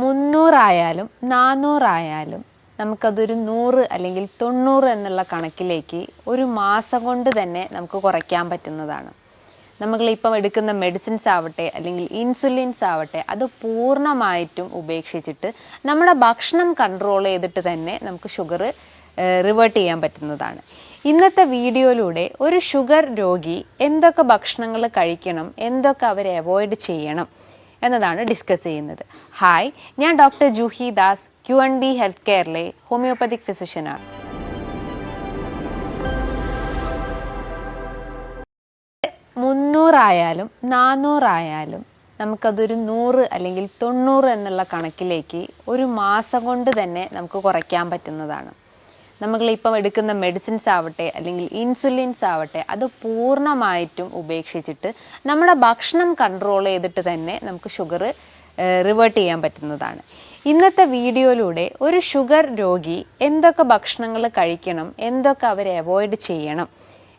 മുന്നൂറായാലും നാന്നൂറായാലും നമുക്കതൊരു നൂറ് അല്ലെങ്കിൽ തൊണ്ണൂറ് എന്നുള്ള കണക്കിലേക്ക് ഒരു മാസം കൊണ്ട് തന്നെ നമുക്ക് കുറയ്ക്കാൻ പറ്റുന്നതാണ്. നമ്മളിപ്പം എടുക്കുന്ന മെഡിസിൻസ് ആവട്ടെ അല്ലെങ്കിൽ ഇൻസുലിൻസ് ആവട്ടെ അത് പൂർണമായിട്ടും ഉപേക്ഷിച്ചിട്ട് നമ്മുടെ ഭക്ഷണം കൺട്രോൾ ചെയ്തിട്ട് തന്നെ നമുക്ക് ഷുഗർ റിവേർട്ട് ചെയ്യാൻ പറ്റുന്നതാണ്. ഇന്നത്തെ വീഡിയോയിലൂടെ ഒരു ഷുഗർ രോഗി എന്തൊക്കെ ഭക്ഷണങ്ങൾ കഴിക്കണം എന്തൊക്കെ അവരെ അവോയ്ഡ് ചെയ്യണം എന്നതാണ് ഡിസ്കസ് ചെയ്യുന്നത്. ഹായ് ഞാൻ doctor Juhi Das Q N B health കെയറിലെ homeopathic ഫിസിഷ്യനാണ്. മുന്നൂറായാലും നാന്നൂറായാലും നമുക്കതൊരു നൂറ് അല്ലെങ്കിൽ തൊണ്ണൂറ് എന്നുള്ള കണക്കിലേക്ക് ഒരു മാസം കൊണ്ട് തന്നെ നമുക്ക് കുറയ്ക്കാൻ പറ്റുന്നതാണ്. നമ്മളിപ്പം എടുക്കുന്ന മെഡിസിൻസ് ആവട്ടെ അല്ലെങ്കിൽ ഇൻസുലിൻസ് ആവട്ടെ അത് പൂർണമായിട്ടും ഉപേക്ഷിച്ചിട്ട് നമ്മുടെ ഭക്ഷണം കൺട്രോൾ ചെയ്തിട്ട് തന്നെ നമുക്ക് ഷുഗർ റിവേർട്ട് ചെയ്യാൻ പറ്റുന്നതാണ്. ഇന്നത്തെ വീഡിയോയിലൂടെ ഒരു ഷുഗർ രോഗി എന്തൊക്കെ ഭക്ഷണങ്ങൾ കഴിക്കണം എന്തൊക്കെ അവർ അവോയ്ഡ് ചെയ്യണം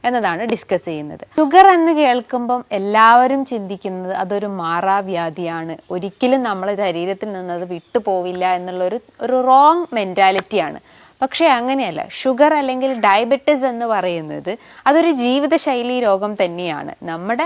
എന്നതാണ് ഡിസ്കസ് ചെയ്യുന്നത്. ഷുഗർ എന്ന് കേൾക്കുമ്പം എല്ലാവരും ചിന്തിക്കുന്നത് അതൊരു മാറാവ്യാധിയാണ്. ഒരിക്കലും നമ്മളെ ശരീരത്തിൽ നിന്ന് അത് വിട്ടുപോവില്ല എന്നുള്ളൊരു ഒരു റോങ് മെന്റാലിറ്റിയാണ് പക്ഷേ അങ്ങനെയല്ല. ഷുഗർ അല്ലെങ്കിൽ ഡയബറ്റിസ് എന്ന് പറയുന്നത് അതൊരു ജീവിതശൈലി രോഗം തന്നെയാണ്. നമ്മുടെ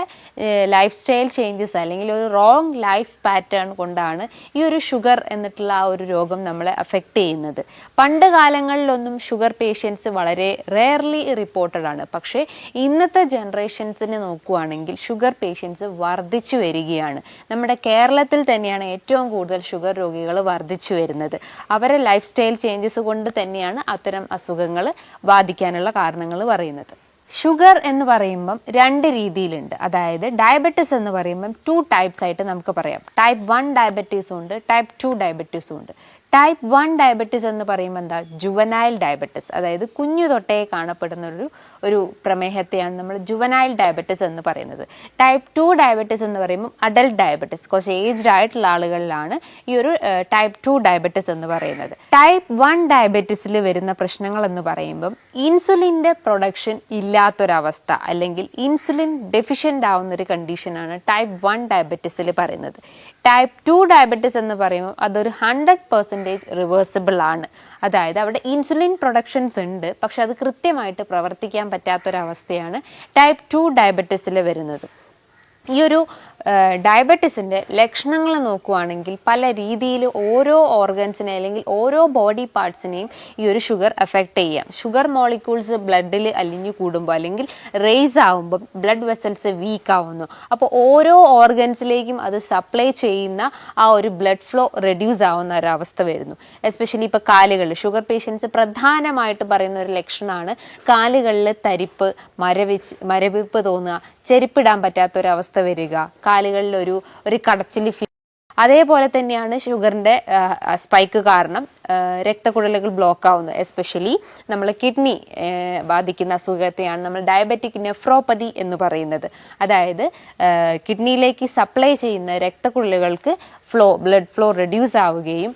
ലൈഫ് സ്റ്റൈൽ ചേഞ്ചസ് അല്ലെങ്കിൽ ഒരു റോങ് ലൈഫ് പാറ്റേൺ കൊണ്ടാണ് ഈ ഒരു ഷുഗർ എന്നിട്ടുള്ള ആ ഒരു രോഗം നമ്മളെ അഫക്റ്റ് ചെയ്യുന്നത്. പണ്ട് കാലങ്ങളിലൊന്നും ഷുഗർ പേഷ്യൻസ് വളരെ റെയർലി റിപ്പോർട്ടഡ് ആണ്. പക്ഷേ ഇന്നത്തെ ജനറേഷൻസിന് നോക്കുകയാണെങ്കിൽ ഷുഗർ പേഷ്യൻസ് വർദ്ധിച്ചു വരികയാണ്. നമ്മുടെ കേരളത്തിൽ തന്നെയാണ് ഏറ്റവും കൂടുതൽ ഷുഗർ രോഗികൾ വർദ്ധിച്ചു വരുന്നത്. അവരെ ലൈഫ് സ്റ്റൈൽ ചേഞ്ചസ് കൊണ്ട് തന്നെയാണ് അത്തരം അസുഖങ്ങൾ ബാധിക്കാനുള്ള കാരണങ്ങൾ പറയുന്നത്. ഷുഗർ എന്ന് പറയുമ്പം രണ്ട് രീതിയിലുണ്ട്. അതായത് ഡയബറ്റിസ് എന്ന് പറയുമ്പം ടു ടൈപ്സ് ആയിട്ട് നമുക്ക് പറയാം. ടൈപ്പ് വൺ ഡയബറ്റീസും ഉണ്ട് ടൈപ്പ് ടു ഡയബറ്റീസും ഉണ്ട്. ടൈപ്പ് വൺ ഡയബറ്റിസ് എന്ന് പറയുമ്പോൾ എന്താ? ജുവനൈൽ ഡയബറ്റിസ് അതായത് കുഞ്ഞു തൊട്ടേ കാണപ്പെടുന്ന ഒരു ഒരു പ്രമേഹത്തെയാണ് നമ്മൾ ജുവനൈൽ ഡയബറ്റിസ് എന്ന് പറയുന്നത്. ടൈപ്പ് ടു ഡയബറ്റിസ് എന്ന് പറയുമ്പോൾ അഡൽട്ട് ഡയബറ്റിസ് കുറച്ച് ഏജ്ഡ് ആയിട്ടുള്ള ആളുകളിലാണ് ഈ ഒരു ടൈപ്പ് ടു ഡയബറ്റിസ് എന്ന് പറയുന്നത്. ടൈപ്പ് വൺ ഡയബറ്റിസിൽ വരുന്ന പ്രശ്നങ്ങൾ എന്ന് പറയുമ്പം ഇൻസുലിന്റെ പ്രൊഡക്ഷൻ ഇല്ലാത്തൊരവസ്ഥ അല്ലെങ്കിൽ ഇൻസുലിൻ ഡെഫിഷ്യന്റ് ആവുന്ന ഒരു കണ്ടീഷനാണ് ടൈപ്പ് വൺ ഡയബറ്റിസിൽ പറയുന്നത്. ടൈപ്പ് ടു ഡയബറ്റിസ് എന്ന് പറയുമ്പോൾ അതൊരു ഹൺഡ്രഡ് പെർസെന്റേജ് റിവേഴ്സിബിൾ ആണ്. അതായത് അവിടെ ഇൻസുലിൻ പ്രൊഡക്ഷൻസ് ഉണ്ട് പക്ഷെ അത് കൃത്യമായിട്ട് പ്രവർത്തിക്കാൻ പറ്റാത്തൊരവസ്ഥയാണ് ടൈപ്പ് ടു ഡയബറ്റിസിൽ വരുന്നത്. ഈ ഒരു ഡയബറ്റിസിന്റെ ലക്ഷണങ്ങൾ നോക്കുവാണെങ്കിൽ പല രീതിയിൽ ഓരോ ഓർഗൻസിനെ അല്ലെങ്കിൽ ഓരോ ബോഡി പാർട്സിനെയും ഈ ഒരു ഷുഗർ എഫക്റ്റ് ചെയ്യാം. ഷുഗർ മോളിക്യൂൾസ് ബ്ലഡിൽ അലിഞ്ഞു കൂടുമ്പോൾ അല്ലെങ്കിൽ റേസ് ആവുമ്പോൾ ബ്ലഡ് വെസൽസ് വീക്ക് ആവുന്നു. അപ്പോൾ ഓരോ ഓർഗൻസിലേക്കും അത് സപ്ലൈ ചെയ്യുന്ന ആ ഒരു ബ്ലഡ് ഫ്ലോ റെഡ്യൂസ് ആവുന്ന ഒരവസ്ഥ വരുന്നു. എസ്പെഷ്യലി ഇപ്പോൾ കാലുകളിൽ. ഷുഗർ പേഷ്യൻസ് പ്രധാനമായിട്ട് പറയുന്ന ഒരു ലക്ഷണമാണ് കാലുകളിൽ തരിപ്പ് മരവിച്ച് മരവിപ്പ് തോന്നുക ചെരുപ്പിടാൻ പറ്റാത്തൊരവസ്ഥ വരിക കാലുകളിൽ ഒരു ഒരു കടച്ചിൽ അതേപോലെ തന്നെയാണ് ഷുഗറിന്റെ സ്പൈക്ക് കാരണം രക്തക്കുഴലുകൾ ബ്ലോക്ക് ആവുന്നത്. എസ്പെഷ്യലി നമ്മൾ കിഡ്നി ബാധിക്കുന്ന അസുഖത്തെയാണ് നമ്മൾ ഡയബറ്റിക് നെഫ്രോപ്പതി എന്ന് പറയുന്നത്. അതായത് കിഡ്നിയിലേക്ക് സപ്ലൈ ചെയ്യുന്ന രക്തക്കുഴലുകൾക്ക് ഫ്ലോ ബ്ലഡ് ഫ്ലോ റെഡ്യൂസ് ആവുകയും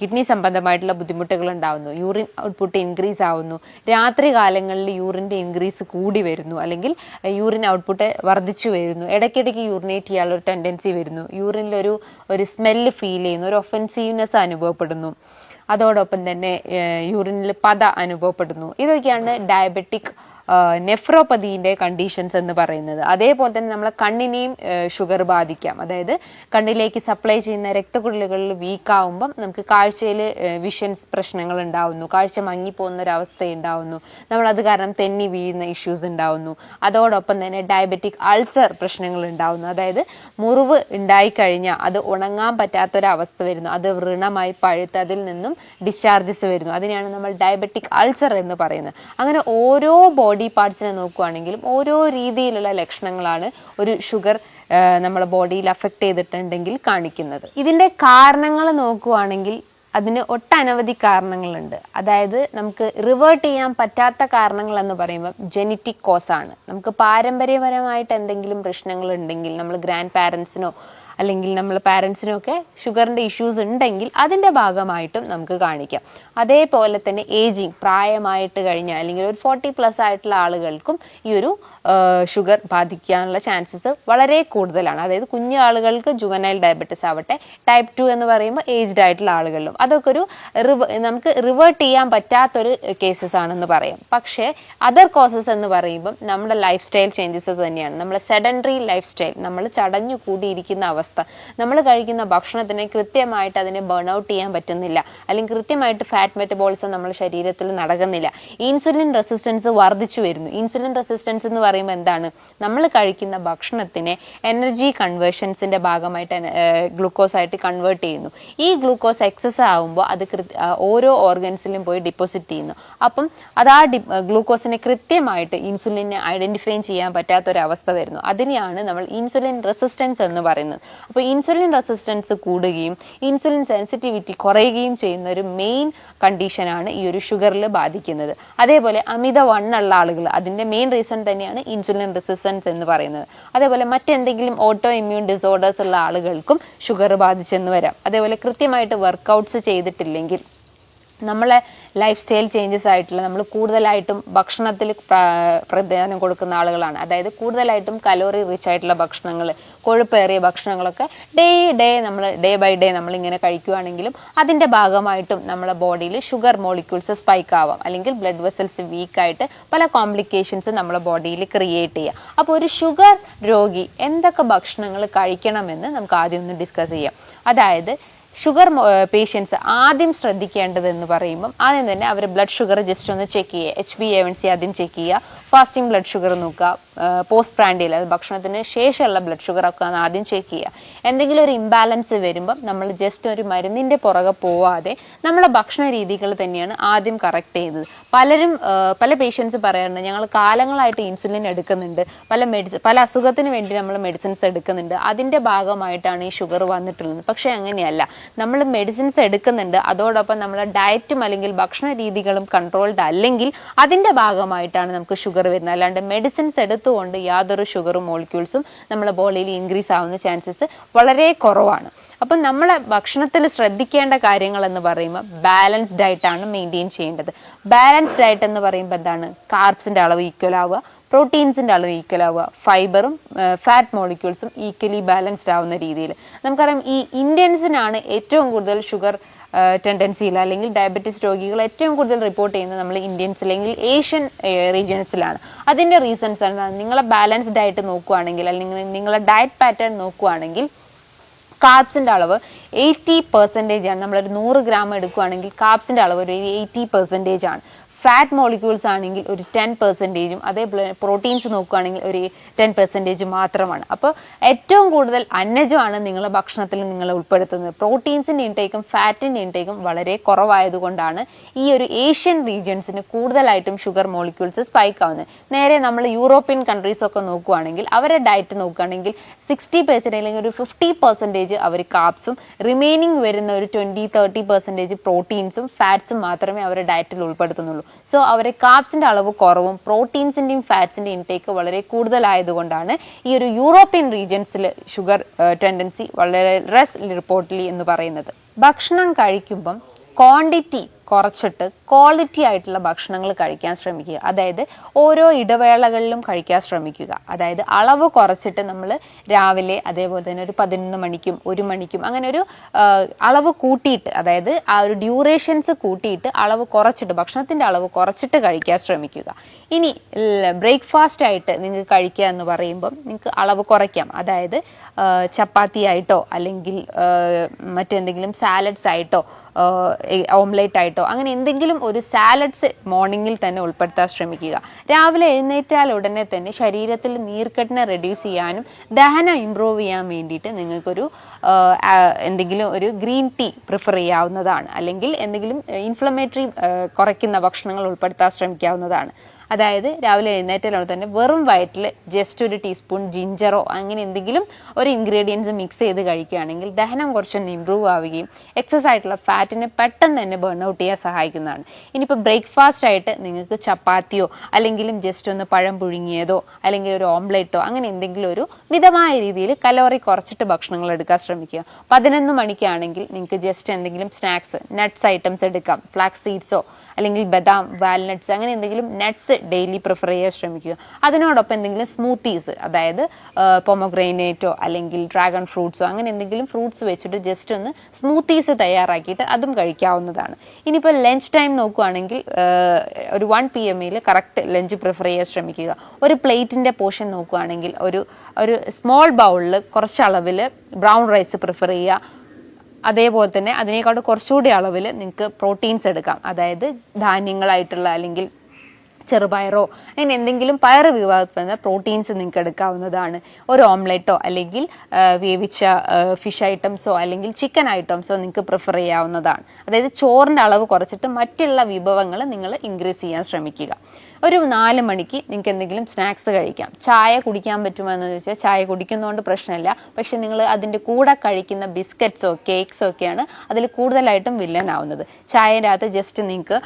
കിഡ്നി സംബന്ധമായിട്ടുള്ള ബുദ്ധിമുട്ടുകൾ ഉണ്ടാവുന്നു യൂറിൻ ഔട്ട്പുട്ട് ഇൻക്രീസ് ആവുന്നു. രാത്രി കാലങ്ങളിൽ യൂറിന്റെ ഇൻക്രീസ് കൂടി വരുന്നു. അല്ലെങ്കിൽ യൂറിൻ ഔട്ട്പുട്ട് വർദ്ധിച്ചു വരുന്നു. ഇടയ്ക്കിടയ്ക്ക് യൂറിനേറ്റ് ചെയ്യാനുള്ള ടെൻഡൻസി വരുന്നു. യൂറിനിലൊരു ഒരു സ്മെല്ല് ഫീൽ ചെയ്യുന്നു. ഒരു ഒഫൻസീവ്നെസ് അനുഭവപ്പെടുന്നു. അതോടൊപ്പം തന്നെ യൂറിനിൽ പത അനുഭവപ്പെടുന്നു. ഇതൊക്കെയാണ് ഡയബറ്റിക് നെഫ്രോപ്പതിന്റെ കണ്ടീഷൻസ് എന്ന് പറയുന്നത്. അതേപോലെ തന്നെ നമ്മളെ കണ്ണിനെയും ഷുഗർ ബാധിക്കാം. അതായത് കണ്ണിലേക്ക് സപ്ലൈ ചെയ്യുന്ന രക്തക്കുഴലുകളിൽ വീക്ക് ആവുമ്പം നമുക്ക് കാഴ്ചയിൽ വിഷൻസ് പ്രശ്നങ്ങൾ ഉണ്ടാവുന്നു. കാഴ്ച മങ്ങിപ്പോകുന്ന ഒരു അവസ്ഥ ഉണ്ടാവുന്നു. നമ്മളത് കാരണം തെന്നി വീഴുന്ന ഇഷ്യൂസ് ഉണ്ടാവുന്നു. അതോടൊപ്പം തന്നെ ഡയബറ്റിക് അൾസർ പ്രശ്നങ്ങൾ ഉണ്ടാവുന്നു. അതായത് മുറിവ് ഉണ്ടായിക്കഴിഞ്ഞാൽ അത് ഉണങ്ങാൻ പറ്റാത്തൊരവസ്ഥ വരുന്നു. അത് വൃണമായി പഴുത്ത് അതിൽ നിന്നും ഡിസ്ചാർജസ് വരുന്നു. അതിനെയാണ് നമ്മൾ ഡയബറ്റിക് അൾസർ എന്ന് പറയുന്നത്. അങ്ങനെ ഓരോ ബോഡി പാർട്സിനെ നോക്കുകയാണെങ്കിലും ഓരോ രീതിയിലുള്ള ലക്ഷണങ്ങളാണ് ഒരു ഷുഗർ നമ്മളെ ബോഡിയിൽ അഫക്റ്റ് ചെയ്തിട്ടുണ്ടെങ്കിൽ കാണിക്കുന്നത്. ഇതിന്റെ കാരണങ്ങൾ നോക്കുകയാണെങ്കിൽ അതിന് ഒട്ടനവധി കാരണങ്ങളുണ്ട്. അതായത് നമുക്ക് റിവേർട്ട് ചെയ്യാൻ പറ്റാത്ത കാരണങ്ങൾ എന്ന് പറയുമ്പോൾ ജെനറ്റിക് കോസ് ആണ്. നമുക്ക് പാരമ്പര്യപരമായിട്ട് എന്തെങ്കിലും പ്രശ്നങ്ങൾ ഉണ്ടെങ്കിൽ നമ്മൾ ഗ്രാൻഡ് പാരൻസിനോ അല്ലെങ്കിൽ നമ്മൾ പാരൻസിനൊക്കെ ഷുഗറിന്റെ ഇഷ്യൂസ് ഉണ്ടെങ്കിൽ അതിന്റെ ഭാഗമായിട്ടും നമുക്ക് കാണിക്കാം. അതേപോലെ തന്നെ ഏജിങ് പ്രായമായിട്ട് കഴിഞ്ഞാൽ അല്ലെങ്കിൽ ഒരു ഫോർട്ടി പ്ലസ് ആയിട്ടുള്ള ആളുകൾക്കും ഈ ഒരു ഷുഗർ ബാധിക്കാനുള്ള ചാൻസസ് വളരെ കൂടുതലാണ്. അതായത് കുഞ്ഞു ആളുകൾക്ക് ജുവനൈൽ ഡയബറ്റിസ് ആവട്ടെ ടൈപ്പ് ടു എന്ന് പറയുമ്പോൾ ഏജ്ഡ് ആയിട്ടുള്ള ആളുകളിലും. അതൊക്കെ ഒരു നമുക്ക് റിവേർട്ട് ചെയ്യാൻ പറ്റാത്തൊരു കേസസ് ആണെന്ന് പറയാം. പക്ഷേ അതർ കോസസ് എന്ന് പറയുമ്പം നമ്മുടെ ലൈഫ് സ്റ്റൈൽ ചേഞ്ചസ് തന്നെയാണ്. നമ്മുടെ സെഡൻഡറി ലൈഫ് സ്റ്റൈൽ നമ്മൾ ചടഞ്ഞു കൂടിയിരിക്കുന്ന അവസ്ഥ നമ്മൾ കഴിക്കുന്ന ഭക്ഷണത്തിന് കൃത്യമായിട്ട് അതിനെ ബേൺ ഔട്ട് ചെയ്യാൻ പറ്റുന്നില്ല. അല്ലെങ്കിൽ കൃത്യമായിട്ട് ഫാറ്റ് മെറ്റബോളിസം നമ്മുടെ ശരീരത്തിൽ നടക്കുന്നില്ല. ഇൻസുലിൻ റെസിസ്റ്റൻസ് വർദ്ധിച്ചു വരുന്നു. ഇൻസുലിൻ റെസിസ്റ്റൻസ് എന്ന് പറയുമ്പോൾ എന്താണ്? നമ്മൾ കഴിക്കുന്ന ഭക്ഷണത്തിനെ എനർജി കൺവേർഷൻസിന്റെ ഭാഗമായിട്ട് ഗ്ലൂക്കോസ് ആയിട്ട് കൺവേർട്ട് ചെയ്യുന്നു. ഈ ഗ്ലൂക്കോസ് എക്സസ് ആകുമ്പോൾ അത് ഓരോ ഓർഗൻസിലും പോയി ഡിപ്പോസിറ്റ് ചെയ്യുന്നു. അപ്പം അത് ആ ഡി ഗ്ലൂക്കോസിനെ കൃത്യമായിട്ട് ഇൻസുലിനെ ഐഡന്റിഫൈ ചെയ്യാൻ പറ്റാത്തൊരവസ്ഥ വരുന്നു. അതിനെയാണ് നമ്മൾ ഇൻസുലിൻ റെസിസ്റ്റൻസ് എന്ന് പറയുന്നത്. അപ്പോൾ ഇൻസുലിൻ റെസിസ്റ്റൻസ് കൂടുകയും ഇൻസുലിൻ സെൻസിറ്റിവിറ്റി കുറയുകയും ചെയ്യുന്ന ഒരു മെയിൻ കണ്ടീഷനാണ് ഈ ഒരു ഷുഗറിൽ ബാധിക്കുന്നത്. അതേപോലെ അമിത വണ്ണുള്ള ആളുകൾ അതിന്റെ മെയിൻ റീസൺ തന്നെയാണ് ഇൻസുലിൻ റെസിസ്റ്റൻസ് എന്ന് പറയുന്നത്. അതേപോലെ മറ്റെന്തെങ്കിലും ഓട്ടോ ഇമ്മ്യൂൺ ഡിസോർഡേഴ്സ് ഉള്ള ആളുകൾക്കും ഷുഗർ ബാധിച്ചെന്ന് വരാം. അതേപോലെ കൃത്യമായിട്ട് വർക്കൗട്ട്സ് ചെയ്തിട്ടില്ലെങ്കിൽ നമ്മളെ ലൈഫ് സ്റ്റൈൽ ചേഞ്ചസ് ആയിട്ടുള്ള നമ്മൾ കൂടുതലായിട്ടും ഭക്ഷണത്തിൽ പ്രധാനം കൊടുക്കുന്ന ആളുകളാണ്. അതായത് കൂടുതലായിട്ടും കലോറി റിച്ച് ആയിട്ടുള്ള ഭക്ഷണങ്ങൾ കൊഴുപ്പേറിയ ഭക്ഷണങ്ങളൊക്കെ ഡേ ഡേ നമ്മൾ ഡേ ബൈ ഡേ നമ്മൾ ഇങ്ങനെ കഴിക്കുകയാണെങ്കിലും അതിന്റെ ഭാഗമായിട്ടും നമ്മളെ ബോഡിയിൽ ഷുഗർ മോളിക്യൂൾസ് സ്പൈക്ക് ആവാം. അല്ലെങ്കിൽ ബ്ലഡ് വെസൽസ് വീക്കായിട്ട് പല കോംപ്ലിക്കേഷൻസ് നമ്മളെ ബോഡിയിൽ ക്രിയേറ്റ് ചെയ്യുക അപ്പോൾ ഒരു ഷുഗർ രോഗി എന്തൊക്കെ ഭക്ഷണങ്ങൾ കഴിക്കണമെന്ന് നമുക്ക് ആദ്യം ഒന്ന് ഡിസ്കസ് ചെയ്യാം. അതായത് ഷുഗർ പേഷ്യൻസ് ആദ്യം ശ്രദ്ധിക്കേണ്ടത് എന്ന് പറയുമ്പം ആദ്യം തന്നെ അവർ ബ്ലഡ് ഷുഗർ ജസ്റ്റ് ഒന്ന് ചെക്ക് ചെയ്യുക. H B A one C ആദ്യം ചെക്ക് ചെയ്യുക. ഫാസ്റ്റിംഗ് ബ്ലഡ് ഷുഗർ നോക്കുക. പോസ്റ്റ് പ്രാൻഡിയിൽ അത് ഭക്ഷണത്തിന് ശേഷമുള്ള ബ്ലഡ് ഷുഗർ ഒക്കെ ഒന്ന് ആദ്യം ചെക്ക് ചെയ്യുക. എന്തെങ്കിലും ഒരു ഇംബാലൻസ് വരുമ്പം നമ്മൾ ജസ്റ്റ് ഒരു മരുന്നിന്റെ പുറകെ പോവാതെ നമ്മളെ ഭക്ഷണ രീതികൾ തന്നെയാണ് ആദ്യം കറക്റ്റ് ചെയ്യുന്നത്. പലരും പല പേഷ്യൻസ് പറയാറുണ്ട് ഞങ്ങൾ കാലങ്ങളായിട്ട് ഇൻസുലിൻ എടുക്കുന്നുണ്ട്. പല മെഡിസിൻ പല അസുഖത്തിന് വേണ്ടി നമ്മൾ മെഡിസിൻസ് എടുക്കുന്നുണ്ട്. അതിന്റെ ഭാഗമായിട്ടാണ് ഈ ഷുഗർ വന്നിട്ടുള്ളത്. പക്ഷേ അങ്ങനെയല്ല. നമ്മൾ മെഡിസിൻസ് എടുക്കുന്നുണ്ട്. അതോടൊപ്പം നമ്മളെ ഡയറ്റും അല്ലെങ്കിൽ ഭക്ഷണ രീതികളും കൺട്രോൾഡ് അല്ലെങ്കിൽ അതിന്റെ ഭാഗമായിട്ടാണ് നമുക്ക് ഷുഗർ വരുന്നത്. അല്ലാണ്ട് മെഡിസിൻസ് എടുത്തുകൊണ്ട് യാതൊരു ഷുഗർ മോളിക്യൂൾസും നമ്മളെ ബോഡിയിൽ ഇൻക്രീസ് ആവുന്ന ചാൻസസ് വളരെ കുറവാണ്. അപ്പം നമ്മളെ ഭക്ഷണത്തിൽ ശ്രദ്ധിക്കേണ്ട കാര്യങ്ങൾ എന്ന് പറയുമ്പോൾ ബാലൻസ്ഡ് ഡയറ്റ് ആണ് മെയിന്റെയിൻ ചെയ്യേണ്ടത്. ബാലൻസ്ഡ് ഡയറ്റ് എന്ന് പറയുമ്പോൾ എന്താണ്? കാർബ്സിന്റെ അളവ് ഈക്വൽ ആവുക പ്രോട്ടീൻസിന്റെ അളവ് ഈക്വൽ ആവുക ഫൈബറും ഫാറ്റ് മോളിക്യൂൾസും ഈക്വലി ബാലൻസ്ഡ് ആവുന്ന രീതിയിൽ. നമുക്കറിയാം ഈ ഇന്ത്യൻസിനാണ് ഏറ്റവും കൂടുതൽ ഷുഗർ ടെൻഡൻസിയിൽ അല്ലെങ്കിൽ ഡയബറ്റിസ് രോഗികൾ ഏറ്റവും കൂടുതൽ റിപ്പോർട്ട് ചെയ്യുന്നത് നമ്മൾ ഇന്ത്യൻസ് അല്ലെങ്കിൽ ഏഷ്യൻ റീജിയൻസിലാണ് അതിന്റെ റീസൺസ് എന്താണ് നിങ്ങളെ ബാലൻസ്ഡ് ആയിട്ട് നോക്കുകയാണെങ്കിൽ അല്ലെങ്കിൽ നിങ്ങളെ ഡയറ്റ് പാറ്റേൺ നോക്കുകയാണെങ്കിൽ കാർബ്സിന്റെ അളവ് എയ്റ്റി പെർസെന്റേജ് ആണ്. നമ്മളൊരു നൂറ് ഗ്രാം എടുക്കുകയാണെങ്കിൽ കാർബ്സിന്റെ അളവ് ഒരു എയ്റ്റി പെർസെന്റേജ് ആണ്. ഫാറ്റ് മോളിക്യൂൾസ് ആണെങ്കിൽ ഒരു ടെൻ പെർസെന്റേജും അതേ പ്രോട്ടീൻസ് നോക്കുകയാണെങ്കിൽ ഒരു ടെൻ പെർസെന്റേജ് മാത്രമാണ്. അപ്പോൾ ഏറ്റവും കൂടുതൽ അന്നജമാണ് നിങ്ങളുടെ ഭക്ഷണത്തിൽ നിങ്ങൾ ഉൾപ്പെടുത്തുന്നത്. പ്രോട്ടീൻസിന്റെ ഇൻടേക്കും ഫാറ്റിന്റെ ഇൻടേക്കും വളരെ കുറവായതുകൊണ്ടാണ് ഈ ഒരു ഏഷ്യൻ റീജിയൻസിന് കൂടുതലായിട്ടും ഷുഗർ മോളിക്യൂൾസ് സ്പൈക്ക് ആവുന്നത്. നേരെ നമ്മൾ യൂറോപ്യൻ കൺട്രീസ് ഒക്കെ നോക്കുകയാണെങ്കിൽ അവരുടെ ഡയറ്റ് നോക്കുകയാണെങ്കിൽ സിക്സ്റ്റി പെർസെന്റേജ് അല്ലെങ്കിൽ ഒരു ഫിഫ്റ്റി പെർസെന്റേജ് അവർ കാപ്സും റിമൈനിങ് വരുന്ന ഒരു ട്വന്റി തേർട്ടി പെർസെന്റേജ് പ്രോട്ടീൻസും ഫാറ്റ്സും മാത്രമേ അവരുടെ ഡയറ്റിൽ ഉൾപ്പെടുത്തുന്നുള്ളൂ. സോ അവരെ കാപ്സിന്റെ അളവ് കുറവും പ്രോട്ടീൻസിന്റെയും ഫാറ്റ്സിന്റെയും ഇൻടേക്ക് വളരെ കൂടുതലായതുകൊണ്ടാണ് ഈ ഒരു യൂറോപ്യൻ റീജിയൻസിൽ ഷുഗർ ടെൻഡൻസി വളരെ റെസ് റിപ്പോർട്ടിലി എന്ന് പറയുന്നത്. ഭക്ഷണം കഴിക്കുമ്പം ക്വാണ്ടിറ്റി കുറച്ചിട്ട് ക്വാളിറ്റി ആയിട്ടുള്ള ഭക്ഷണങ്ങൾ കഴിക്കാൻ ശ്രമിക്കുക. അതായത് ഓരോ ഇടവേളകളിലും കഴിക്കാൻ ശ്രമിക്കുക. അതായത് അളവ് കുറച്ചിട്ട് നമ്മൾ രാവിലെ അതേപോലെ തന്നെ ഒരു പതിനൊന്ന് മണിക്കും ഒരു മണിക്കും അങ്ങനെ ഒരു അളവ് കൂട്ടിയിട്ട് അതായത് ആ ഒരു ഡ്യൂറേഷൻസ് കൂട്ടിയിട്ട് അളവ് കുറച്ചിട്ട് ഭക്ഷണത്തിന്റെ അളവ് കുറച്ചിട്ട് കഴിക്കാൻ ശ്രമിക്കുക. ഇനി ബ്രേക്ക്ഫാസ്റ്റ് ആയിട്ട് നിങ്ങൾക്ക് കഴിക്കുക എന്ന് പറയുമ്പം നിങ്ങൾക്ക് അളവ് കുറയ്ക്കാം. അതായത് ചപ്പാത്തി ആയിട്ടോ അല്ലെങ്കിൽ മറ്റെന്തെങ്കിലും സാലഡ്സ് ആയിട്ടോ ഓംലേറ്റ് ആയിട്ടോ അങ്ങനെ എന്തെങ്കിലും ഒരു സാലഡ്സ് മോർണിംഗിൽ തന്നെ ഉൾപ്പെടുത്താൻ ശ്രമിക്കുക. രാവിലെ എഴുന്നേറ്റാൽ ഉടനെ തന്നെ ശരീരത്തിൽ നീർക്കെട്ടിനെ റെഡ്യൂസ് ചെയ്യാനും ദഹനം ഇമ്പ്രൂവ് ചെയ്യാൻ വേണ്ടിയിട്ട് നിങ്ങൾക്കൊരു എന്തെങ്കിലും ഒരു ഗ്രീൻ ടീ പ്രിഫർ ചെയ്യാവുന്നതാണ്. അല്ലെങ്കിൽ എന്തെങ്കിലും ഇൻഫ്ലമേറ്ററി കുറയ്ക്കുന്ന ഭക്ഷണങ്ങൾ ഉൾപ്പെടുത്താൻ ശ്രമിക്കാവുന്നതാണ്. അതായത് രാവിലെ എഴുന്നേറ്റാലോ തന്നെ വെറും വയറ്റിൽ ജസ്റ്റ് ഒരു ടീസ്പൂൺ ജിഞ്ചറോ അങ്ങനെ എന്തെങ്കിലും ഒരു ഇൻഗ്രീഡിയൻസ് മിക്സ് ചെയ്ത് കഴിക്കുകയാണെങ്കിൽ ദഹനം കുറച്ചൊന്ന് ഇമ്പ്രൂവ് ആവുകയും എക്സസ് ആയിട്ടുള്ള ഫാറ്റിനെ പെട്ടെന്ന് തന്നെ ബേൺ ഔട്ട് ചെയ്യാൻ സഹായിക്കുന്നതാണ്. ഇനിയിപ്പോൾ ബ്രേക്ക്ഫാസ്റ്റ് ആയിട്ട് നിങ്ങൾക്ക് ചപ്പാത്തിയോ അല്ലെങ്കിൽ ജസ്റ്റ് ഒന്ന് പഴം പുഴുങ്ങിയതോ അല്ലെങ്കിൽ ഒരു ഓംലെറ്റോ അങ്ങനെ എന്തെങ്കിലും ഒരു മിതമായ രീതിയിൽ കലോറി കുറച്ചിട്ട് ഭക്ഷണങ്ങൾ എടുക്കാൻ ശ്രമിക്കുക. പതിനൊന്ന് മണിക്കാണെങ്കിൽ നിങ്ങൾക്ക് ജസ്റ്റ് എന്തെങ്കിലും സ്നാക്സ് നട്ട്സ് ഐറ്റംസ് എടുക്കാം. ഫ്ലാക്സ് സീഡ്സോ അല്ലെങ്കിൽ ബദാം വാൽനട്ട്സ് അങ്ങനെ എന്തെങ്കിലും നട്ട്സ് ഡെയിലി പ്രിഫർ ചെയ്യാൻ ശ്രമിക്കുക. അതിനോടൊപ്പം എന്തെങ്കിലും സ്മൂത്തീസ് അതായത് പൊമോഗ്രൈനേറ്റോ അല്ലെങ്കിൽ ഡ്രാഗൺ ഫ്രൂട്ട്സോ അങ്ങനെ എന്തെങ്കിലും ഫ്രൂട്ട്സ് വെച്ചിട്ട് ജസ്റ്റ് ഒന്ന് സ്മൂത്തീസ് തയ്യാറാക്കിയിട്ട് അതും കഴിക്കാവുന്നതാണ്. ഇനിയിപ്പോൾ ലഞ്ച് ടൈം നോക്കുകയാണെങ്കിൽ ഒരു വൺ പി എമ്മിൽ കറക്റ്റ് ലഞ്ച് പ്രിഫർ ചെയ്യാൻ ശ്രമിക്കുക. ഒരു പ്ലേറ്റിന്റെ പോർഷൻ നോക്കുകയാണെങ്കിൽ ഒരു ഒരു സ്മോൾ ബൗളിൽ കുറച്ച് അളവിൽ ബ്രൗൺ റൈസ് പ്രിഫർ ചെയ്യുക അതേപോലെ തന്നെ അതിനേക്കാളും കുറച്ചുകൂടി അളവിൽ നിങ്ങൾക്ക് പ്രോട്ടീൻസ് എടുക്കാം. അതായത് ധാന്യങ്ങളായിട്ടുള്ള അല്ലെങ്കിൽ ചെറുപയറോ അങ്ങനെ എന്തെങ്കിലും പയർ വിഭാഗത്തിൽ നിന്ന് പ്രോട്ടീൻസ് നിങ്ങൾക്ക് എടുക്കാവുന്നതാണ്. ഒരു ഓംലെറ്റോ അല്ലെങ്കിൽ വേവിച്ച ഫിഷ് ഐറ്റംസോ അല്ലെങ്കിൽ ചിക്കൻ ഐറ്റംസോ നിങ്ങൾക്ക് പ്രിഫർ ചെയ്യാവുന്നതാണ്. അതായത് ചോറിന്റെ അളവ് കുറച്ചിട്ട് മറ്റുള്ള വിഭവങ്ങൾ നിങ്ങൾ ഇൻക്രീസ് ചെയ്യാൻ ശ്രമിക്കുക. ഒരു നാല് മണിക്ക് നിങ്ങൾക്ക് എന്തെങ്കിലും സ്നാക്സ് കഴിക്കാം. ചായ കുടിക്കാൻ പറ്റുമോ എന്ന് ചോദിച്ചാൽ ചായ കുടിക്കുന്നതുകൊണ്ട് പ്രശ്നമില്ല. പക്ഷെ നിങ്ങൾ അതിന്റെ കൂടെ കഴിക്കുന്ന ബിസ്ക്കറ്റ്സോ കേക്ക്സോ ഒക്കെയാണ് അതിൽ കൂടുതലായിട്ടും വില്ലനാവുന്നത് ചായന്റെ അകത്ത് ജസ്റ്റ് നിങ്ങൾക്ക്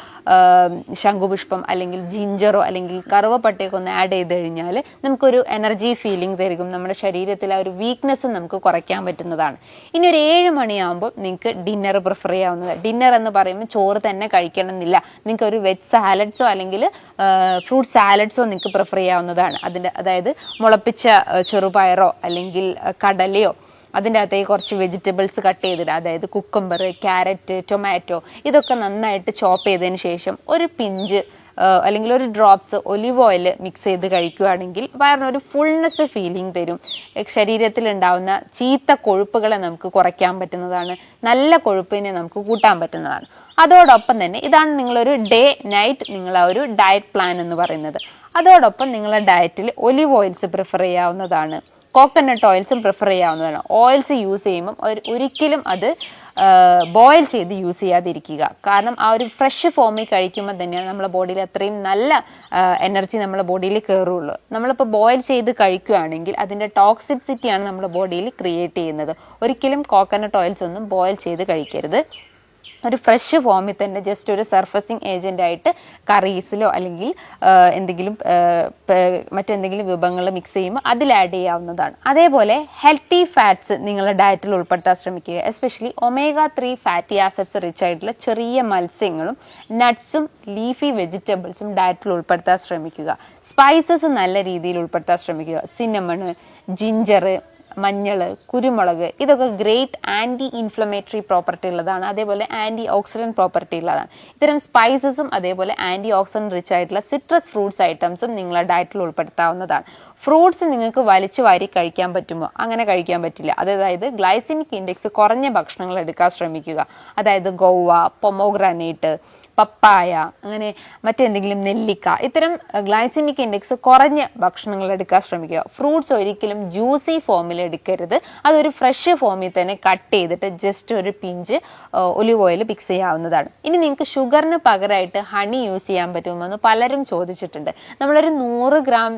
ശംഖുപുഷ്പം അല്ലെങ്കിൽ ജിഞ്ചറോ അല്ലെങ്കിൽ കറുവപ്പട്ടയൊക്കെ ഒന്ന് ആഡ് ചെയ്ത് കഴിഞ്ഞാൽ നമുക്കൊരു എനർജി ഫീലിംഗ് തരും നമ്മുടെ ശരീരത്തിലെ ഒരു വീക്ക്നെസ് നമുക്ക് കുറയ്ക്കാൻ പറ്റുന്നതാണ്. ഇനി ഒരു ഏഴ് മണിയാകുമ്പോൾ നിങ്ങൾക്ക് ഡിന്നർ പ്രിഫർ ചെയ്യാവുന്നത് ഡിന്നർ എന്ന് പറയുമ്പോൾ ചോറ് തന്നെ കഴിക്കണം എന്നില്ല നിങ്ങൾക്ക് ഒരു വെജ് സാലഡ്സോ അല്ലെങ്കിൽ ഫ്രൂട്ട് സാലഡ്സോ നിങ്ങൾക്ക് പ്രിഫർ ചെയ്യാവുന്നതാണ്. അതിന്റെ അതായത് മുളപ്പിച്ച ചെറുപയറോ അല്ലെങ്കിൽ കടലയോ അതിന്റെ അകത്തേക്ക് കുറച്ച് വെജിറ്റബിൾസ് കട്ട് ചെയ്തിടുക അതായത് കുക്കമ്പർ ക്യാരറ്റ് ടൊമാറ്റോ ഇതൊക്കെ നന്നായിട്ട് ചോപ്പ് ചെയ്തതിന് ശേഷം ഒരു പിഞ്ച് അല്ലെങ്കിൽ ഒരു ഡ്രോപ്സ് ഒലിവ് ഓയിൽ മിക്സ് ചെയ്ത് കഴിക്കുകയാണെങ്കിൽ വയറിന് ഒരു ഫുൾനെസ് ഫീലിംഗ് തരും. ശരീരത്തിൽ ഉണ്ടാവുന്ന ചീത്ത കൊഴുപ്പുകളെ നമുക്ക് കുറയ്ക്കാൻ പറ്റുന്നതാണ്. നല്ല കൊഴുപ്പിനെ നമുക്ക് കൂട്ടാൻ പറ്റുന്നതാണ്. അതോടൊപ്പം തന്നെ ഇതാണ് നിങ്ങളൊരു ഡേ നൈറ്റ് നിങ്ങൾ ഒരു ഡയറ്റ് പ്ലാൻ എന്ന് പറയുന്നത്. അതോടൊപ്പം നിങ്ങളുടെ ഡയറ്റിൽ ഒലിവ് ഓയിൽസ് പ്രിഫർ ചെയ്യാവുന്നതാണ്. കോക്കനട്ട് ഓയിൽസും പ്രിഫർ ചെയ്യാവുന്നതാണ്. ഓയിൽസ് യൂസ് ചെയ്യുമ്പം ഒരു- ഒരിക്കലും അത് ബോയിൽ ചെയ്ത് യൂസ് ചെയ്യാതിരിക്കുക. കാരണം ആ ഒരു ഫ്രഷ് ഫോമിൽ കഴിക്കുമ്പോൾ തന്നെയാണ് നമ്മുടെ ബോഡിയിൽ അത്രയും നല്ല എനർജി നമ്മുടെ ബോഡിയിൽ കയറുള്ളൂ നമ്മളിപ്പോൾ ബോയിൽ ചെയ്ത് കഴിക്കുകയാണെങ്കിൽ അതിന്റെ ടോക്സിസിറ്റിയാണ് നമ്മുടെ ബോഡിയിൽ ക്രിയേറ്റ് ചെയ്യുന്നത്. ഒരിക്കലും കോക്കനട്ട് ഓയിൽസ് ഒന്നും ബോയിൽ ചെയ്ത് കഴിക്കരുത്. ഒരു ഫ്രഷ് ഫോമിൽ തന്നെ ജസ്റ്റ് ഒരു സർഫസിങ് ഏജന്റ് ആയിട്ട് കറീസിലോ അല്ലെങ്കിൽ എന്തെങ്കിലും മറ്റെന്തെങ്കിലും വിഭവങ്ങൾ മിക്സ് ചെയ്യുമ്പോൾ അതിൽ ആഡ് ചെയ്യാവുന്നതാണ്. അതേപോലെ ഹെൽത്തി ഫാറ്റ്സ് നിങ്ങളുടെ ഡയറ്റിൽ ഉൾപ്പെടുത്താൻ ശ്രമിക്കുക. Especially omega three fatty acids rich ആയിട്ടുള്ള ചെറിയ മത്സ്യങ്ങളും നട്ട്സും ലീഫി വെജിറ്റബിൾസും ഡയറ്റിൽ ഉൾപ്പെടുത്താൻ ശ്രമിക്കുക. സ്പൈസസ് നല്ല രീതിയിൽ ഉൾപ്പെടുത്താൻ ശ്രമിക്കുക. സിന്നമണ് ജിഞ്ചർ മഞ്ഞൾ കുരുമുളക് ഇതൊക്കെ ഗ്രേറ്റ് ആന്റി ഇൻഫ്ലമേറ്ററി പ്രോപ്പർട്ടി ഉള്ളതാണ്. അതേപോലെ ആന്റി ഓക്സിഡന്റ് പ്രോപ്പർട്ടി ഉള്ളതാണ്. ഇത്തരം സ്പൈസസും അതേപോലെ ആന്റി ഓക്സിഡന്റ് റിച്ച് ആയിട്ടുള്ള സിട്രസ് ഫ്രൂട്ട്സ് ഐറ്റംസും നിങ്ങളുടെ ഡയറ്റിൽ ഉൾപ്പെടുത്താവുന്നതാണ്. ഫ്രൂട്ട്സ് നിങ്ങൾക്ക് വലിച്ചു വാരി കഴിക്കാൻ പറ്റുമോ? അങ്ങനെ കഴിക്കാൻ പറ്റില്ല. അതായത് ഗ്ലൈസിമിക് ഇൻഡെക്സ് കുറഞ്ഞ ഭക്ഷണങ്ങൾ എടുക്കാൻ ശ്രമിക്കുക. അതായത് ഗോവ പൊമോഗ്രാനേറ്റ് പപ്പായ അങ്ങനെ മറ്റെന്തെങ്കിലും നെല്ലിക്ക ഇത്തരം ഗ്ലൈസിമിക് ഇൻഡെക്സ് കുറഞ്ഞ ഭക്ഷണങ്ങൾ എടുക്കാൻ ശ്രമിക്കുക. ഫ്രൂട്ട്സ് ഒരിക്കലും ജ്യൂസി ഫോമിൽ എടുക്കരുത്. അതൊരു ഫ്രഷ് ഫോമിൽ തന്നെ കട്ട് ചെയ്തിട്ട് ജസ്റ്റ് ഒരു പിഞ്ച് ഒലിവ് ഓയിൽ മിക്സ് ചെയ്യാവുന്നതാണ്. ഇനി നിങ്ങൾക്ക് ഷുഗറിന് പകരമായിട്ട് ഹണി യൂസ് ചെയ്യാൻ പറ്റുമോ എന്ന് പലരും ചോദിച്ചിട്ടുണ്ട്. നമ്മളൊരു നൂറ് ഗ്രാം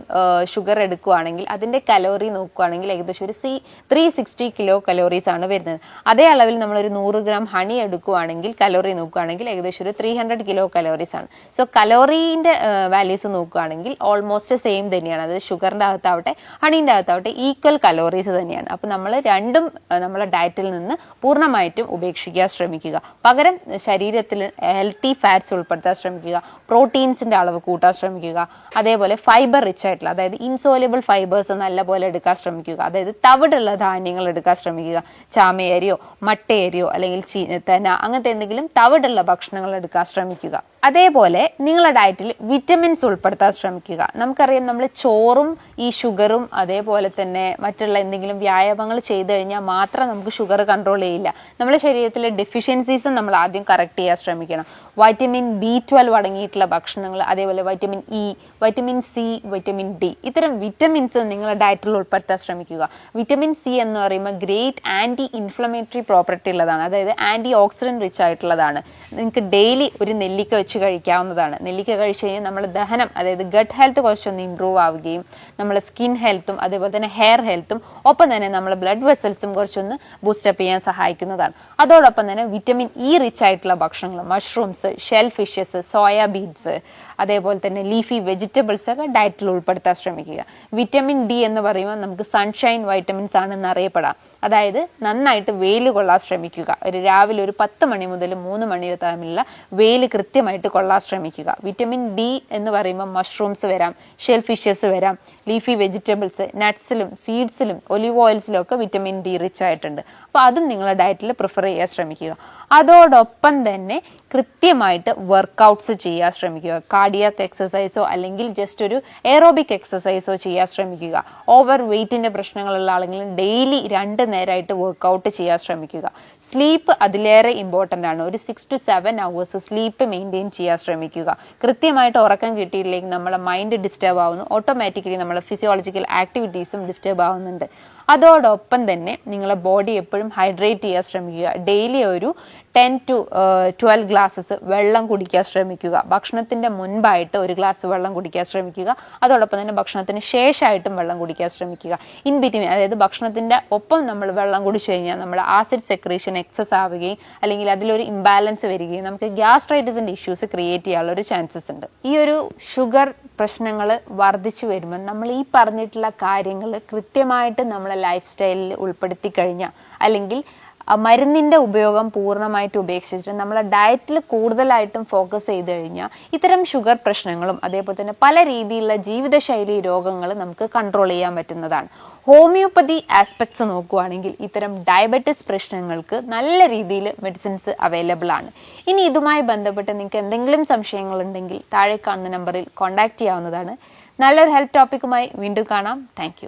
ഷുഗർ എടുക്കുകയാണെങ്കിൽ അതിന്റെ കലോറി നോക്കുകയാണെങ്കിൽ ഏകദേശം ഒരു സി ത്രീ സിക്സ്റ്റി കിലോ കലോറീസ് ആണ് വരുന്നത്. അതേ അളവിൽ നമ്മളൊരു നൂറ് ഗ്രാം ഹണി എടുക്കുകയാണെങ്കിൽ കലോറി നോക്കുകയാണെങ്കിൽ ഏകദേശം ഒരു ത്രീ ഹൺഡ്രഡ് കിലോ കലോറീസ് ആണ്. സോ കലോറീന്റെ വാല്യൂസ് നോക്കുകയാണെങ്കിൽ ഓൾമോസ്റ്റ് സെയിം തന്നെയാണ്. അതായത് ഷുഗറിന്റെ അകത്താവട്ടെ ഹണീന്റെ അകത്താവട്ടെ ഈക്വൽ കലോറീസ് തന്നെയാണ്. അപ്പോൾ നമ്മൾ രണ്ടും നമ്മളെ ഡയറ്റിൽ നിന്ന് പൂർണമായിട്ടും ഉപേക്ഷിക്കാൻ ശ്രമിക്കുക. പകരം ശരീരത്തിൽ ഹെൽത്തി ഫാറ്റ്സ് ഉൾപ്പെടുത്താൻ ശ്രമിക്കുക. പ്രോട്ടീൻസിന്റെ അളവ് കൂട്ടാൻ ശ്രമിക്കുക. അതേപോലെ ഫൈബർ റിച്ച് ആയിട്ടുള്ള അതായത് ഇൻസോലബിൾ ഫൈബേഴ്സ് നല്ലപോലെ എടുക്കാൻ ശ്രമിക്കുക. അതായത് തവിടുള്ള ധാന്യങ്ങൾ എടുക്കാൻ ശ്രമിക്കുക. ചാമയരിയോ മട്ടയരിയോ അല്ലെങ്കിൽ ചീന ചീനത്തന അങ്ങനത്തെ എന്തെങ്കിലും തവിടുള്ള ഭക്ഷണങ്ങൾ എടുക്കാൻ ശ്രമിക്കുക. അതേപോലെ നിങ്ങളുടെ ഡയറ്റിൽ വിറ്റമിൻസ് ഉൾപ്പെടുത്താൻ ശ്രമിക്കുക. നമുക്കറിയാം നമ്മൾ ചോറും ഈ ഷുഗറും അതേപോലെ തന്നെ മറ്റുള്ള എന്തെങ്കിലും വ്യായാമങ്ങൾ ചെയ്തു കഴിഞ്ഞാൽ മാത്രം നമുക്ക് ഷുഗർ കൺട്രോൾ ചെയ്യില്ല. നമ്മുടെ ശരീരത്തിലെ ഡെഫിഷ്യൻസീസും നമ്മൾ ആദ്യം കറക്റ്റ് ചെയ്യാൻ ശ്രമിക്കണം. വൈറ്റമിൻ ബി ട്വൽവ് അടങ്ങിയിട്ടുള്ള ഭക്ഷണങ്ങൾ അതേപോലെ vitamin E vitamin C vitamin D ഇത്തരം വിറ്റമിൻസ് നിങ്ങളുടെ ഡയറ്റിൽ ഉൾപ്പെടുത്താൻ ശ്രമിക്കുക. വിറ്റമിൻ സി എന്ന് പറയുമ്പോൾ ഗ്രേറ്റ് ആന്റി ഇൻഫ്ലമേറ്ററി പ്രോപ്പർട്ടി ഉള്ളതാണ്. അതായത് ആന്റി ഓക്സിഡന്റ് റിച്ച് ആയിട്ടുള്ളതാണ്. നിങ്ങൾക്ക് ഡെയിലി ഒരു നെല്ലിക്ക വെച്ച് കഴിക്കാവുന്നതാണ്. നെല്ലിക്ക കഴിച്ച് കഴിഞ്ഞാൽ നമ്മുടെ ദഹനം അതായത് ഗട്ട് ഹെൽത്ത് കുറച്ചൊന്ന് ഇമ്പ്രൂവ് ആവുകയും നമ്മുടെ സ്കിൻ ഹെൽത്തും അതേപോലെ തന്നെ ഹെയർ ഹെൽത്തും ഒപ്പം തന്നെ നമ്മളെ ബ്ലഡ് വെസൽസും കുറച്ചൊന്ന് ബൂസ്റ്റപ്പ് ചെയ്യാൻ സഹായിക്കുന്നതാണ്. അതോടൊപ്പം തന്നെ വിറ്റമിൻ ഇ റിച്ച് ആയിട്ടുള്ള ഭക്ഷണങ്ങൾ mushrooms shell fishes soya beans അതേപോലെ തന്നെ ലീഫി വെജിറ്റബിൾസ് ഒക്കെ ഡയറ്റിൽ ഉൾപ്പെടുത്താൻ ശ്രമിക്കുക. വിറ്റമിൻ ഡി എന്ന് പറയുമ്പോൾ നമുക്ക് സൺഷൈൻ വൈറ്റമിൻസ് ആണെന്ന് അറിയപ്പെടാം. അതായത് നന്നായിട്ട് വെയിൽ കൊള്ളാൻ ശ്രമിക്കുക. ഒരു രാവിലെ ഒരു പത്ത് മണി മുതൽ മൂന്ന് മണി തമ്മിലുള്ള വെയിൽ കൃത്യമായിട്ട് കൊള്ളാൻ ശ്രമിക്കുക. വിറ്റമിൻ ഡി എന്ന് പറയുമ്പോൾ മഷ്റൂംസ് വരാം ഷെൽ ഫിഷസ് വരാം ലീഫി വെജിറ്റബിൾസ് നട്ട്സിലും സീഡ്സിലും ഒലിവ് ഓയിൽസിലും ഒക്കെ വിറ്റമിൻ ഡി റിച്ച് ആയിട്ടുണ്ട്. അപ്പോൾ അതും നിങ്ങളുടെ ഡയറ്റിൽ പ്രിഫർ ചെയ്യാൻ ശ്രമിക്കുക. അതോടൊപ്പം തന്നെ കൃത്യമായിട്ട് വർക്കൗട്ട്സ് ചെയ്യാൻ ശ്രമിക്കുക. കാർഡിയാക് എക്സസൈസോ അല്ലെങ്കിൽ ജസ്റ്റ് ഒരു എയറോബിക് എക്സസൈസോ ചെയ്യാൻ ശ്രമിക്കുക. ഓവർ വെയിറ്റിന്റെ പ്രശ്നങ്ങളുള്ള ആളെങ്കിലും ഡെയിലി രണ്ട് നേരമായിട്ട് വർക്കൗട്ട് ചെയ്യാൻ ശ്രമിക്കുക. സ്ലീപ്പ് അതിലേറെ ഇമ്പോർട്ടന്റ് ആണ്. ഒരു six to seven hours sleep maintain ചെയ്യാൻ ശ്രമിക്കുക. കൃത്യമായിട്ട് ഉറക്കം കിട്ടിയില്ലെങ്കിൽ നമ്മളെ മൈൻഡ് ഡിസ്റ്റർബ് ആവുന്നു. ഓട്ടോമാറ്റിക്കലി നമ്മളെ ഫിസിയോളജിക്കൽ ആക്ടിവിറ്റീസും ഡിസ്റ്റർബ് ആവുന്നുണ്ട്. അതോടൊപ്പം തന്നെ നിങ്ങളെ ബോഡി എപ്പോഴും ഹൈഡ്രേറ്റ് ചെയ്യാൻ ശ്രമിക്കുക. ഡെയിലി ഒരു ടെൻ ടു ട്വൽവ് ഗ്ലാസ്സസ് വെള്ളം കുടിക്കാൻ ശ്രമിക്കുക. ഭക്ഷണത്തിന്റെ മുൻപായിട്ട് ഒരു ഗ്ലാസ് വെള്ളം കുടിക്കാൻ ശ്രമിക്കുക. അതോടൊപ്പം തന്നെ ഭക്ഷണത്തിന് ശേഷമായിട്ടും വെള്ളം കുടിക്കാൻ ശ്രമിക്കുക. ഇൻ ബിറ്റ്വീൻ അതായത് ഭക്ഷണത്തിന്റെ ഒപ്പം നമ്മൾ വെള്ളം കുടിച്ചു കഴിഞ്ഞാൽ നമ്മുടെ ആസിഡ് സെക്രീഷൻ എക്സസ് ആവുകയും അല്ലെങ്കിൽ അതിലൊരു ഇംബാലൻസ് വരികയും നമുക്ക് ഗ്യാസ്ട്രൈറ്റിസിന്റെ ഇഷ്യൂസ് ക്രിയേറ്റ് ചെയ്യാനുള്ള ഒരു ചാൻസസ് ഉണ്ട്. ഈ ഒരു ഷുഗർ പ്രശ്നങ്ങൾ വർദ്ധിച്ചു വരുമ്പോൾ നമ്മൾ ഈ പറഞ്ഞിട്ടുള്ള കാര്യങ്ങൾ കൃത്യമായിട്ട് നമ്മളെ ലൈഫ് സ്റ്റൈലിൽ ഉൾപ്പെടുത്തി കഴിഞ്ഞാൽ അല്ലെങ്കിൽ മരുന്നിന്റെ ഉപയോഗം പൂർണമായിട്ട് ഉപേക്ഷിച്ചിട്ട് നമ്മളെ ഡയറ്റിൽ കൂടുതലായിട്ടും ഫോക്കസ് ചെയ്ത് കഴിഞ്ഞാൽ ഇത്തരം ഷുഗർ പ്രശ്നങ്ങളും അതേപോലെ തന്നെ പല രീതിയിലുള്ള ജീവിതശൈലി രോഗങ്ങൾ നമുക്ക് കൺട്രോൾ ചെയ്യാൻ പറ്റുന്നതാണ്. ഹോമിയോപ്പതി ആസ്പെക്ട്സ് നോക്കുകയാണെങ്കിൽ ഇത്തരം ഡയബറ്റിസ് പ്രശ്നങ്ങൾക്ക് നല്ല രീതിയിൽ മെഡിസിൻസ് അവൈലബിൾ ആണ്. ഇനി ഇതുമായി ബന്ധപ്പെട്ട് നിങ്ങൾക്ക് എന്തെങ്കിലും സംശയങ്ങളുണ്ടെങ്കിൽ താഴെ കാണുന്ന നമ്പറിൽ കോൺടാക്ട് ചെയ്യാവുന്നതാണ്. നല്ലൊരു ഹെൽത്ത് ടോപ്പിക്കുമായി വീണ്ടും കാണാം. താങ്ക്